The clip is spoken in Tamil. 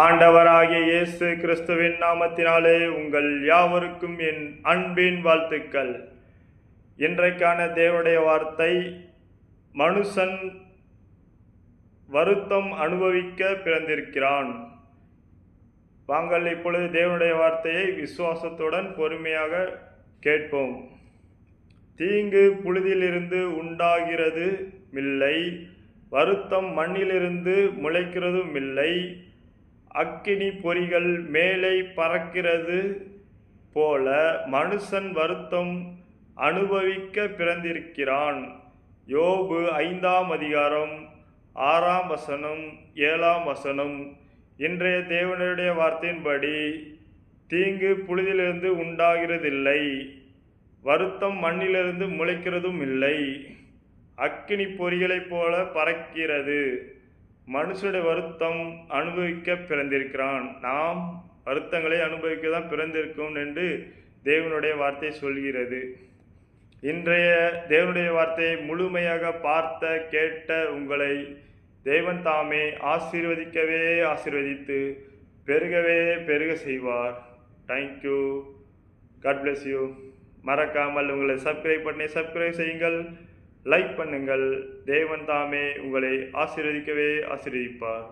ஆண்டவராகிய இயேசு கிறிஸ்துவின் நாமத்தினாலே உங்கள் யாவருக்கும் என் அன்பின் வாழ்த்துக்கள். இன்றைக்கான தேவனுடைய வார்த்தை மனுஷன் வருத்தம் அனுபவிக்க பிறந்திருக்கிறான். வாங்கள் இப்பொழுது தேவனுடைய வார்த்தையை விசுவாசத்துடன் பொறுமையாக கேட்போம். தீங்கு புழுதியிலிருந்து உண்டாகிறது இல்லை வருத்தம் மண்ணிலிருந்து முளைக்கிறதும் இல்லை அக்கினி பொறிகள் மேலே பறக்கிறது போல மனுஷன் வருத்தம் அனுபவிக்க பிறந்திருக்கிறான். யோபு ஐந்தாம் அதிகாரம் ஆறாம் வசனம் ஏழாம் வசனம். இன்றைய தேவனுடைய வார்த்தையின்படி தீங்கு புழுதிலிருந்து உண்டாகிறதில்லை. வருத்தம் மண்ணிலிருந்து முளைக்கிறதும் இல்லை. அக்கினி பொறிகளைப் போல பறக்கிறது. மனுஷனுடைய வருத்தம் அனுபவிக்க பிறந்திருக்கிறான். நாம் வருத்தங்களை அனுபவிக்க தான் பிறந்திருக்கும் என்று தேவனுடைய வார்த்தை சொல்கிறது. இன்றைய தேவனுடைய வார்த்தையை முழுமையாக பார்த்த கேட்ட உங்களை தேவன் தாமே ஆசீர்வதிக்கவே ஆசீர்வதித்து பெருகவே பெருக செய்வார். தேங்க்யூ காட் பிளஸ் யூ மறக்காமல் உங்களை சப்ஸ்கிரைப் பண்ணி சப்ஸ்கிரைப் செய்யுங்கள். லைக் பண்ணுங்கள். தேவன் தாமே உங்களை ஆசீர்வதிக்கவே ஆசீர்வதிப்பார்.